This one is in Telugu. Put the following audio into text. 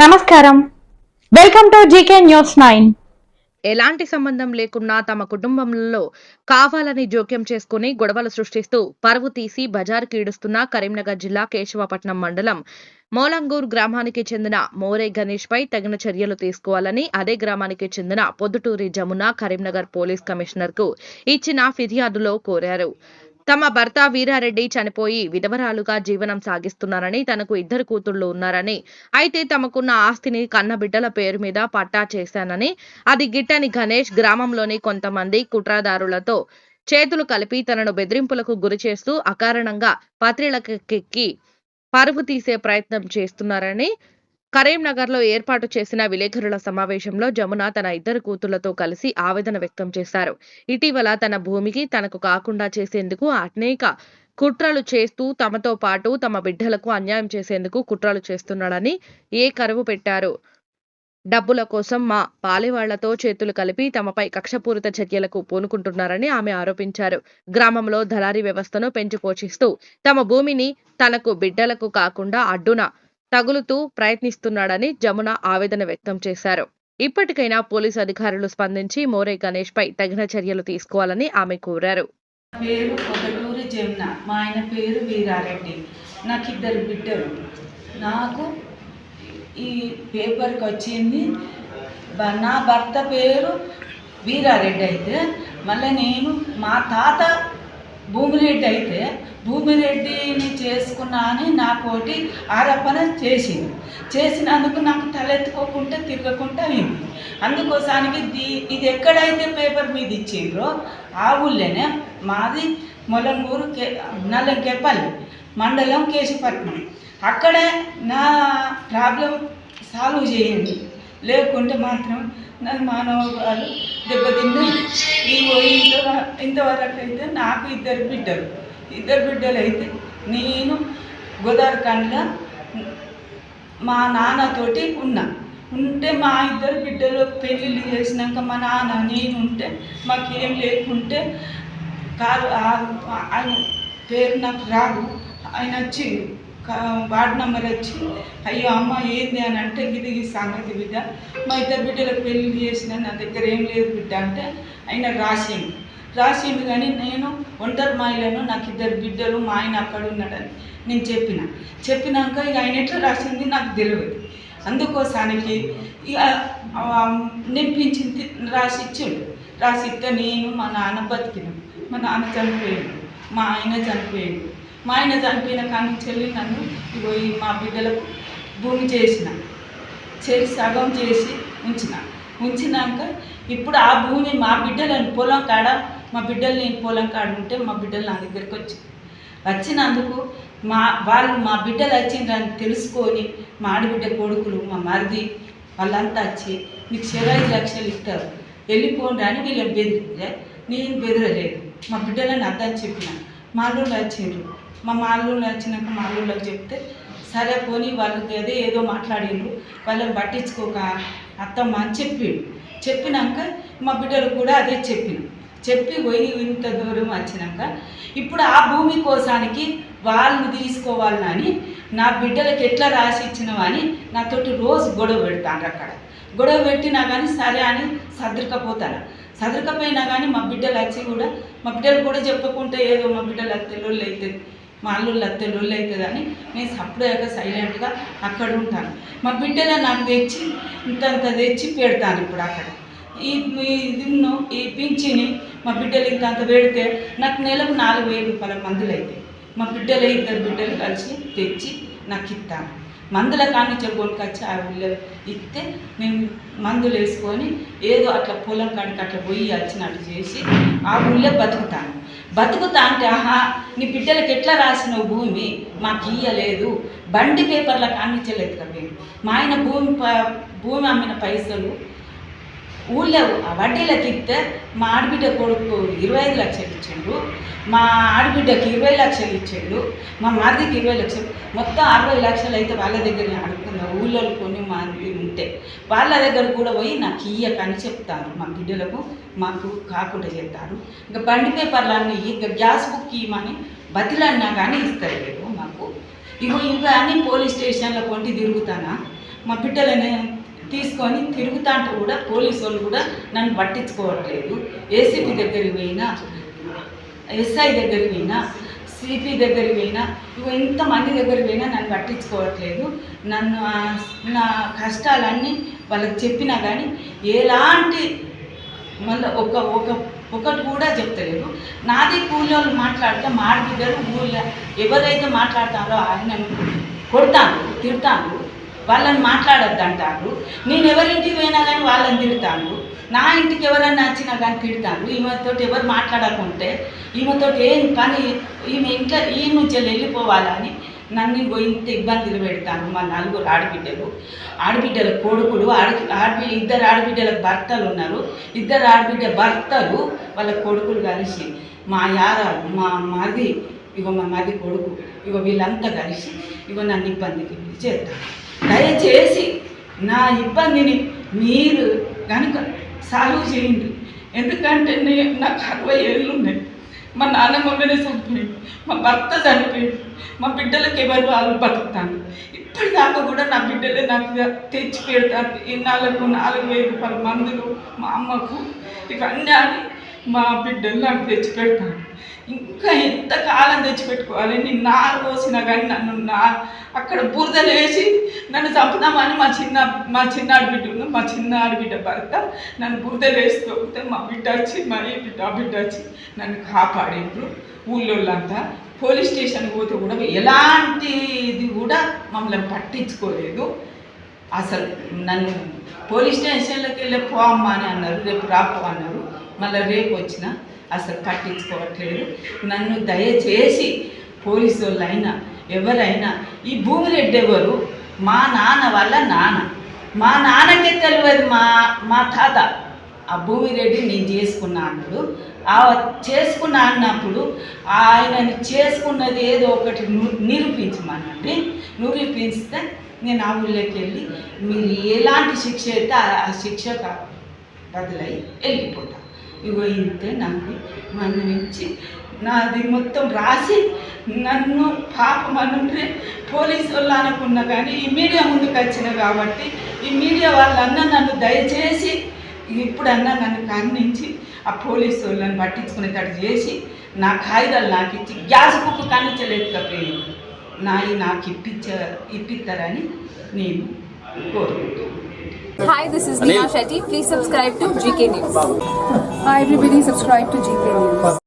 నమస్కారం. Welcome to GK news nine ఎలాంటి సంబంధం లేకున్నా తమ కుటుంబంలో కావాలని జోక్యం చేసుకుని గొడవలు సృష్టిస్తూ పరువు తీసి బజారుకి ఈడుస్తున్న కరీంనగర్ జిల్లా కేశవపట్నం మండలం మోలంగూర్ గ్రామానికి చెందిన మోరే గణేష్ పై తగిన చర్యలు తీసుకోవాలని అదే గ్రామానికి చెందిన పొద్దుటూరి జమున కరీంనగర్ పోలీస్ కమిషనర్కు ఇచ్చిన ఫిర్యాదులో కోరారు. తమ భర్త వీరారెడ్డి చనిపోయి విధవరాలుగా జీవనం సాగిస్తున్నారని తనకు ఇద్దరు కూతుళ్ళు ఉన్నారని అయితే తమకున్న ఆస్తిని కన్న బిడ్డల పేరు మీద పట్టా చేశానని అది గిట్టని గణేష్ గ్రామంలోని కొంతమంది కుట్రదారులతో చేతులు కలిపి తనను బెదిరింపులకు గురి చేస్తూ అకారణంగా పత్రికలకెక్కి పరువు తీసే ప్రయత్నం చేస్తున్నారని కరీంనగర్లో ఏర్పాటు చేసిన విలేకరుల సమావేశంలో జమున తన ఇద్దరు కూతుళ్ళతో కలిసి ఆవేదన వ్యక్తం చేశారు. ఇటీవల తన భూమికి తనకు కాకుండా చేసేందుకు అనేక కుట్రలు చేస్తూ తమతో పాటు తమ బిడ్డలకు అన్యాయం చేసేందుకు కుట్రలు చేస్తున్నాడని ఏ కరువు పెట్టారు. డబ్బుల కోసం మా పాలెవాళ్ళతో చేతులు కలిపి తమపై కక్షపూరిత చర్యలకు పూనుకుంటున్నారని ఆమె ఆరోపించారు. గ్రామంలో దళారీ వ్యవస్థను పెంచి పోషిస్తూ తమ భూమిని తనకు బిడ్డలకు కాకుండా అడ్డున తగులుతూ ప్రయత్నిస్తున్నాడని జమున ఆవేదన వ్యక్తం చేశారు. ఇప్పటికైనా పోలీసు అధికారులు స్పందించి మోరే గణేష్ పై తగిన చర్యలు తీసుకోవాలని ఆమె కోరారు. పేరు పొగటూరి జమున. మా ఆయన పేరు వీరారెడ్డి. నాకు ఇద్దరు బిడ్డలు. నాకు ఈ పేపర్కి వచ్చింది నా భర్త పేరు వీరారెడ్డి అయితే మళ్ళీ నేను మా తాత భూమిరెడ్డి అయితే భూమిరెడ్డిని చేసుకున్నా అని నాకోటి ఆరోపణ చేసింది. చేసినందుకు నాకు తలెత్తుకోకుండా తిరగకుండా అయింది. అందుకోసానికి దీ ఇది ఎక్కడైతే పేపర్ మీద ఇచ్చిండ్రో ఆ ఊళ్ళోనే మాది మొలంగూరు కే నల్లంకేపల్లి మండలం కేశపట్నం. అక్కడే నా ప్రాబ్లం సాల్వ్ చేయండి. లేకుంటే మాత్రం నా మానవాలు దెబ్బతిన్నాయి ఈ ఇంత ఇంతవరకు అయితే నాకు ఇద్దరు బిడ్డలు. ఇద్దరు బిడ్డలు అయితే నేను గోదావరిఖండ్లో మా నాన్నతోటి ఉన్నా. ఉంటే మా ఇద్దరు బిడ్డలు పెళ్ళిళ్ళు చేసినాక మా నాన్న నేను ఉంటే మాకేం లేకుంటే కారు ఆయన పేరు నాకు రాదు. ఆయన వచ్చి వార్డు వార్డ్ నెంబర్ వచ్చి అయ్యో అమ్మ ఏంది? అని అంటే ఇది ఈ సంగతి బిడ్డ. మా ఇద్దరు బిడ్డలకు పెళ్ళి చేసిన నా దగ్గర ఏం లేదు బిడ్డ. అంటే ఆయన రాసిండు. రాసిండు కానీ నేను ఒంటరి మాయలను నాకు ఇద్దరు బిడ్డలు మా ఆయన అక్కడ ఉన్నాడని నేను చెప్పిన. చెప్పినాక ఇక ఆయన ఎట్లా రాసింది నాకు తెలియదు అందుకోసానికి ఇక నేర్పించింది నింపించింది రాసి రాసి ఇస్తే నేను మా నాన్న బతికినాం. మా నాన్న చనిపోయాడు. మా ఆయన చనిపోయాడు. మా ఆయన చనిపోయిన కానీ చెల్లి నన్ను ఇగో ఈ మా బిడ్డలకు భూమి చేసిన చేసి సగం చేసి ఉంచిన. ఉంచినాక ఇప్పుడు ఆ భూమి మా బిడ్డలను పొలం కాడ మా బిడ్డలు నేను పొలం కాడ ఉంటే మా బిడ్డలు నా దగ్గరికి వచ్చి వచ్చినందుకు మా వాళ్ళు మా బిడ్డలు వచ్చిండ్రని తెలుసుకొని మా ఆడబిడ్డ కొడుకులు మా మరిది వాళ్ళంతా వచ్చి నీకు చెరై లక్షలు ఇస్తారు. వెళ్ళిపోండి అని వీళ్ళని బెదిరితే నేను బెదరలేదు. మా బిడ్డలని అర్థం చెప్పిన. మా అల్లుళ్ళు వచ్చిండ్రు. మా మా అల్లుళ్ళు వచ్చినాక మా అల్లుళ్ళకి చెప్తే సరే పోనీ వాళ్ళకి అదే ఏదో మాట్లాడిండ్రు వాళ్ళని పట్టించుకోక అత్తమ్మ అని చెప్పిండు చెప్పినాక మా బిడ్డలు కూడా అదే చెప్పినాం చెప్పి పోయి ఇంత దూరం వచ్చినాక ఇప్పుడు ఆ భూమి కోసానికి వాళ్ళు తీసుకోవాలని నా బిడ్డలకు ఎట్లా రాసి ఇచ్చినవని నాతోటి రోజు గొడవ పెడతాను అక్కడ. గొడవ పెట్టినా కానీ సరే అని సదరకపోతాను సదరకపోయినా కానీ మా బిడ్డలు వచ్చి కూడా మా బిడ్డలు కూడా చెప్పకుంటే ఏదో మా బిడ్డలు అత్తెల్లుళ్ళు అవుతుంది మా అల్లుళ్ళు అత్తెల్లుళ్ళు అవుతుంది అని నేను సప్పుడేక సైలెంట్గా అక్కడ ఉంటాను. మా బిడ్డలు నాకు తెచ్చి ఇంతంత తెచ్చి పెడతాను ఇప్పుడు అక్కడ. ఈ ఈ ఇదిను ఈ పింఛని మా బిడ్డలు ఇంతంత పెడితే నాకు నెలకు నాలుగు వేల రూపాయల మందులు అవుతాయి మా బిడ్డలు ఇద్దరు బిడ్డలు కలిసి తెచ్చి నాకు ఇస్తాను మందుల కానుంచి కొనుకొచ్చి ఆ ఊళ్ళో ఇస్తే మేము మందులు వేసుకొని ఏదో అట్లా పొలం కాడికి అట్లా పోయి వచ్చినట్టు చేసి ఆ ఊళ్ళో బతుకుతాను. బతుకుతా అంటే ఆహా నీ బిడ్డలకు ఎట్లా రాసినావు భూమి? మాకు ఇయ్యలేదు. బండి పేపర్లకు కానించలేదు కదా మా ఆయన భూమి ప- భూమి అమ్మిన పైసలు ఊళ్ళో ఆ వడ్డీలకు ఇస్తే మా ఆడబిడ్డ కొడుకు ఇరవై ఐదు లక్షలు ఇచ్చిండు మా ఆడబిడ్డకి ఇరవై లక్షలు ఇచ్చిండు మా మరిదికి ఇరవై లక్షలు. మొత్తం అరవై లక్షలు అయితే వాళ్ళ దగ్గర అడుగుతున్నా ఊళ్ళో కొన్ని మంది ఉంటే. వాళ్ళ దగ్గర కూడా పోయి నాకు ఇయ్యకని చెప్తారు మా బిడ్డలకు మాకు కాకుండా చెప్తారు ఇంకా బండి పేపర్లు అన్నీ ఇంకా గ్యాస్ బుక్ ఇవ్వమని బతిలన్నా కానీ ఇస్తారు మాకు. ఇగో ఇంకా అన్ని పోలీస్ స్టేషన్లో కొంటి తిరుగుతానా? మా బిడ్డలనే తీసుకొని తిరుగుతాంటూ కూడా పోలీసు వాళ్ళు కూడా నన్ను పట్టించుకోవట్లేదు. ఏసీపీ దగ్గరికి పోయినా ఎస్ఐ దగ్గరికి పోయినా సిపి దగ్గరికి పోయినా ఇగో ఇంతమంది దగ్గరికి పోయినా నన్ను పట్టించుకోవట్లేదు. నన్ను నా కష్టాలన్నీ వాళ్ళకి చెప్పినా కానీ ఎలాంటి మళ్ళీ ఒక ఒక ఒకటి కూడా చెప్తలేదు. నాది కూలోళ్ళు మాట్లాడితే మాడిబిడ్డలు ఊళ్ళో ఎవరైతే మాట్లాడతారో ఆయన కొడతాను తిడతాను. వాళ్ళని మాట్లాడొద్దు అంటారు నేను ఎవరింటికి పోయినా కానీ వాళ్ళని తిడతాను. నా ఇంటికి ఎవరన్నా వచ్చినా కానీ తిడతాను. ఈమెతో ఎవరు మాట్లాడకుంటే ఈమెతో ఏం పని ఈమె ఇంట్లో ఈ నుంచి వెళ్ళిపోవాలని నన్ను ఇంత ఇబ్బందులు పెడతాను మా నలుగురు ఆడబిడ్డలు. ఆడబిడ్డల కొడుకులు ఆడ ఆడబి ఇద్దరు ఆడబిడ్డల భర్తలు ఉన్నారు. ఇద్దరు ఆడబిడ్డ భర్తలు వాళ్ళ కొడుకులు కలిసి మా యారాలు మా మది ఇగో మా మది కొడుకు ఇగో వీళ్ళంతా కలిసి ఇగో నన్ను ఇబ్బందికి చేస్తాను దయచేసి నా ఇబ్బందిని మీరు కనుక సాల్వ్ చేయండి. ఎందుకంటే నేను నాకు అరవై ఏళ్ళు ఉన్నాయి. మా నాన్నమ్మ చనిపోయింది మా భర్త చనిపోయింది మా బిడ్డలకి ఎవరు వాళ్ళు బతుకుతాను ఇప్పటిదాకా కూడా నా బిడ్డలే నాకు తెచ్చి పెడతారు. ఈ నాలుగు నాలుగు వేల రూపాయల మందులు మా అమ్మకు. ఇవన్నీ అని మా బిడ్డలు నాకు తెచ్చి పెడతాను ఇంకా ఎంతకాలం తెచ్చిపెట్టుకోవాలి? నేను నారు పోసినా కానీ నన్ను నా అక్కడ బురదలు వేసి నన్ను చంపుదామని మా చిన్న మా చిన్న ఆడబిడ్డ ఉంది. మా చిన్న ఆడబిడ్డ భర్త నన్ను బురదలు వేసి తొక్కితే మా బిడ్డ వచ్చి మా బిడ్డ ఆ బిడ్డ వచ్చి నన్ను కాపాడిండ్రు. ఊళ్ళోళ్ళంతా పోలీస్ స్టేషన్కి పోతే కూడా ఎలాంటి ఇది కూడా మమ్మల్ని పట్టించుకోలేదు. అసలు నన్ను పోలీస్ స్టేషన్లోకి వెళ్ళి పో అమ్మా అని అన్నారు. రేపు రాపో అన్నారు. మళ్ళీ రేపు వచ్చిన అసలు పట్టించుకోవట్లేదు. నన్ను దయచేసి పోలీసు వాళ్ళైనా ఎవరైనా ఈ భూమిరెడ్డి ఎవరు మా నాన్న వల్ల నాన్న. మా నాన్నకే తెలియదు మా మా తాత. ఆ భూమిరెడ్డి నేను చేసుకున్నా అన్నాడు. ఆ చేసుకున్నా అన్నప్పుడు ఆయనని చేసుకున్నది ఏదో ఒకటి నిరూపించమనండి. నిరూపిస్తే నేను ఆ ఊళ్ళోకి వెళ్ళి మీరు ఎలాంటి శిక్ష అయితే ఆ శిక్షక శిక్ష బదులై వెళ్ళిపోతాను ఇగో ఇంతే నాకు మనం ఇచ్చి నాది మొత్తం రాసి నన్ను పాపం అనుంటే పోలీసు వాళ్ళు అనుకున్నా కానీ ఈ మీడియా ముందుకు వచ్చిన కాబట్టి ఈ మీడియా వాళ్ళన్నా నన్ను దయచేసి ఇప్పుడన్నా నన్ను కరుణించి ఆ పోలీసు వాళ్ళని పట్టించుకునేటట్టు చేసి నా కాగితాలు నాకు ఇచ్చి గ్యాస్ కుక్క కానించలేకపోయాను నాయి నాకు ఇప్పించ ఇప్పిస్తారని నేను కోరుకుంటున్నాను Hi, this is Neha Shetty. Please subscribe to GK News. Hi everybody, subscribe to GK News.